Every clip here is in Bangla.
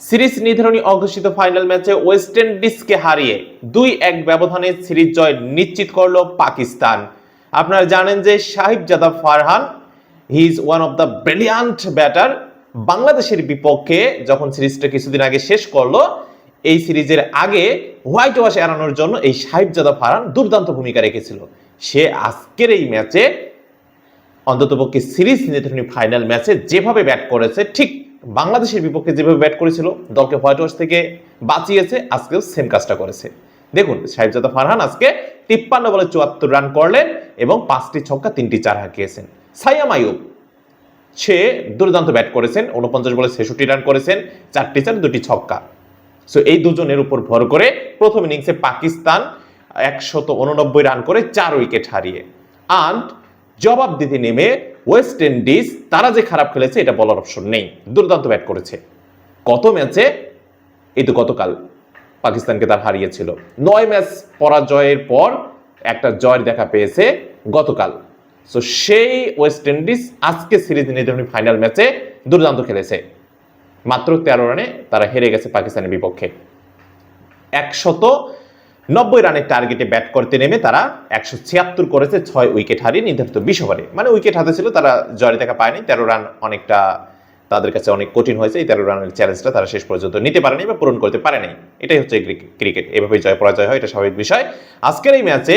সিরিজ নির্ধারণী অঘোষিত ফাইনাল ম্যাচে ওয়েস্ট ইন্ডিজকে হারিয়ে দুই এক ব্যবধানে সিরিজ জয় নিশ্চিত করল পাকিস্তান। আপনারা জানেন যে Sahibzada Farhan he is one of the brilliant batter বাংলাদেশের বিপক্ষে যখন সিরিজটা কিছুদিন আগে শেষ করল, এই সিরিজের আগে হোয়াইট ওয়াশ এড়ানোর জন্য এই সাহিব জাদা ফারহান দুর্দান্ত ভূমিকা রেখেছিল। সে আজকের এই ম্যাচে অন্ততপক্ষে সিরিজ নির্ধারণী ফাইনাল ম্যাচে যেভাবে ব্যাট করেছে, ঠিক বাংলাদেশের বিপক্ষে যেভাবে ব্যাট করেছিল, দলকে হোয়াইট ওয়াশ থেকে বাঁচিয়েছে, আজকেও সেম কাজটা করেছে। দেখুন, সাহেবজাদা ফারহান আজকে তিপ্পান্ন বলে চুয়াত্তর রান করলেন এবং পাঁচটি ছক্কা, তিনটি চার হাঁকিয়েছেন। সাইয়াম আয়ুব সে দুর্দান্ত ব্যাট করেছেন উনপঞ্চাশ বলে ছেষট্টি রান করেছেন, চারটি চার, দুটি ছক্কা। সো এই দুজনের উপর ভর করে প্রথম ইনিংসে পাকিস্তান একশত রান করে চার উইকেট হারিয়ে। আন্ড জবাব দিতে নেমে ওয়েস্ট ইন্ডিজ তারা যে খারাপ খেলেছে, এটা বলার অপশন নেই। দুর্দান্ত ব্যাট করেছে। কত ম্যাচে এই তো গতকাল পাকিস্তানকে তার হারিয়েছিল। নয় ম্যাচ পরাজয়ের পর একটা জয়ের দেখা পেয়েছে গতকাল। সো সেই ওয়েস্ট ইন্ডিজ আজকে সিরিজ নির্ধারণী ফাইনাল ম্যাচে দুর্দান্ত খেলেছে। মাত্র তেরো রানে তারা হেরে গেছে পাকিস্তানের বিপক্ষে। একশত নব্বই রানের টার্গেটে ব্যাট করতে নেমে তারা একশো ছিয়াত্তর করেছে, ছয় উইকেট হারিয়ে নির্ধারিত বিশ ওভারে মানে উইকেট হাতে ছিল, তারা জয়ের দেখা পায়নি। তেরো রান অনেকটা তাদের কাছে অনেক কঠিন হয়েছে। এই তেরো রানের চ্যালেঞ্জটা তারা শেষ পর্যন্ত নিতে পারেনি বা পূরণ করতে পারেনি। এটাই হচ্ছে ক্রিকেট এভাবে জয় পরাজয় হয়, এটা স্বাভাবিক বিষয়। আজকের এই ম্যাচে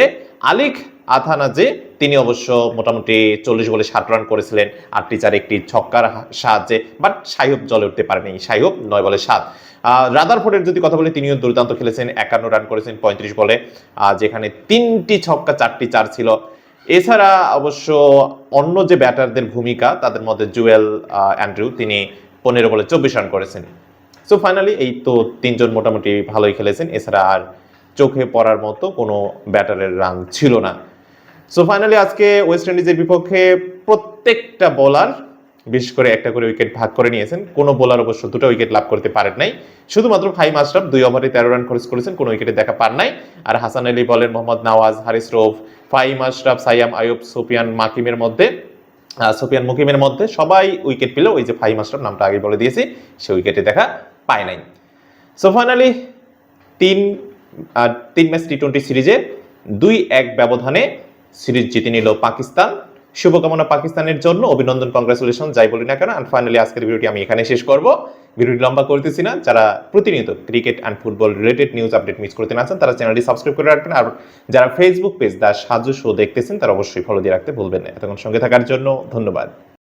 আলিক আথানাজে তিনি অবশ্য মোটামুটি চল্লিশ বলে ষাট রান করেছিলেন আটটি চার একটি ছক্কার সাহায্যে বাট সাইহব জলে উঠতে পারেনি। সাইহব নয় বলে সাত। রাদারফোর্ডের যদি কথা বলি তিনিও দুর্দান্ত খেলেছেন একান্ন রান করেছেন পঁয়ত্রিশ বলে। যেখানে তিনটি ছক্কা চারটি চার ছিল। এছাড়া অবশ্য অন্য যে ব্যাটারদের ভূমিকা তাদের মধ্যে জুয়েল আহ, অ্যান্ড্রু তিনি পনেরো বলে চব্বিশ রান করেছেন। সো ফাইনালি এই তো তিনজন মোটামুটি ভালোই খেলেছেন। এছাড়া আর চোখে পড়ার মতো কোনো ব্যাটারের রান ছিল না। সো ফাইনালি আজকে ওয়েস্ট ইন্ডিজের বিপক্ষে প্রত্যেকটা বোলার বিশেষ করে একটা করে উইকেট ভাগ করে নিয়েছেন। কোনো বোলার অবশ্য দুটো উইকেট লাভ করতে পারেন নাই। শুধুমাত্র ফাইম আশরাফ দুই ওভারে তেরো রান খরচ করেছেন, কোনো উইকেটে দেখা পান নাই। আর হাসান আলী বলেন মোহাম্মদ নওয়াজ হারিস রৌফ ফাইম আশরাফ সাইয়াম আয়ুব সুফিয়ান মাকিমের মধ্যে সুফিয়ান মুকিমের মধ্যে সবাই উইকেট পেলেও ওই যে ফাইম আশরাফ নামটা আগে বলে দিয়েছি, সে উইকেটে দেখা পায় নাই। সো ফাইনালি তিন আর তিন ম্যাচ টি টোয়েন্টি সিরিজে দুই এক ব্যবধানে সিরিজ জিতে নিল পাকিস্তান। শুভকামনা পাকিস্তানের জন্য, অভিনন্দন কংগ্রেচুলেশন যাই বলি না কেন অ্যান্ড ফাইনালি আজকের ভিডিওটি আমি এখানে শেষ করব। ভিডিওটি লম্বা করতেছি না, যারা প্রতিনিয়ত cricket and football related news update miss করতে না তারা চ্যানেলটি সাবস্ক্রাইব করে রাখবেন, আর যারা Facebook page the Saju show দেখতেছেন, তারা অবশ্যই ফলো দিয়ে রাখতে ভুলবেন না। এতক্ষণ সঙ্গে থাকার জন্য ধন্যবাদ।